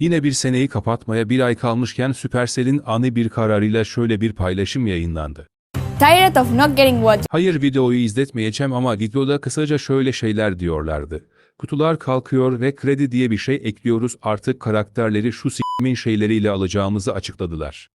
Yine bir seneyi kapatmaya bir ay kalmışken Supercell'in ani bir kararıyla şöyle bir paylaşım yayınlandı. Tired of not getting what Hayır videoyu izletmeyeceğim ama videoda kısaca şöyle şeyler diyorlardı. Kutular kalkıyor ve kredi diye bir şey ekliyoruz artık karakterleri şu s**min şeyleriyle alacağımızı açıkladılar.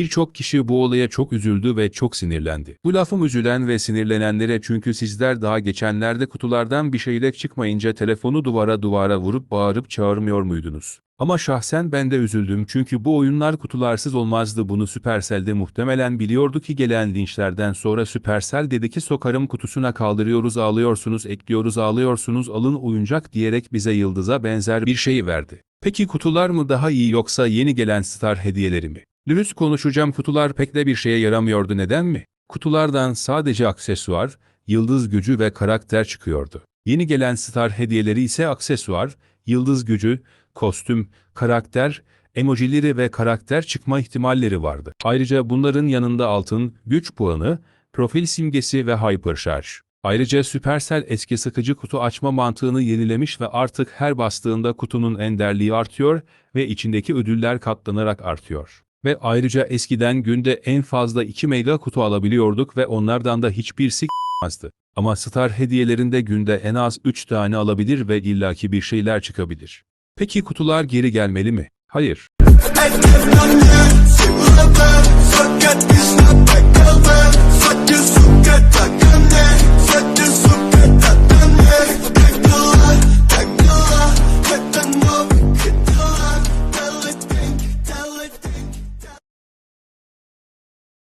Birçok kişi bu olaya çok üzüldü ve çok sinirlendi. Bu lafım üzülen ve sinirlenenlere çünkü sizler daha geçenlerde kutulardan bir şeyle çıkmayınca telefonu duvara duvara vurup bağırıp çağırmıyor muydunuz? Ama şahsen ben de üzüldüm çünkü bu oyunlar kutularsız olmazdı bunu Supercell'de muhtemelen biliyordu ki gelen linçlerden sonra Supercell dedi ki sokarım kutusuna kaldırıyoruz ağlıyorsunuz ekliyoruz ağlıyorsunuz alın oyuncak diyerek bize yıldıza benzer bir şey verdi. Peki kutular mı daha iyi yoksa yeni gelen star hediyeleri mi? Dürüst konuşacağım kutular pek de bir şeye yaramıyordu neden mi? Kutulardan sadece aksesuar, yıldız gücü ve karakter çıkıyordu. Yeni gelen star hediyeleri ise aksesuar, yıldız gücü, kostüm, karakter, emojileri ve karakter çıkma ihtimalleri vardı. Ayrıca bunların yanında altın, güç puanı, profil simgesi ve hypercharge. Ayrıca Supercell eski sıkıcı kutu açma mantığını yenilemiş ve artık her bastığında kutunun enderliği artıyor ve içindeki ödüller katlanarak artıyor. Ve ayrıca eskiden günde en fazla 2 mega kutu alabiliyorduk ve onlardan da hiçbir sik azdı. Ama Star hediyelerinde günde en az 3 tane alabilir ve illaki bir şeyler çıkabilir. Peki kutular geri gelmeli mi? Hayır.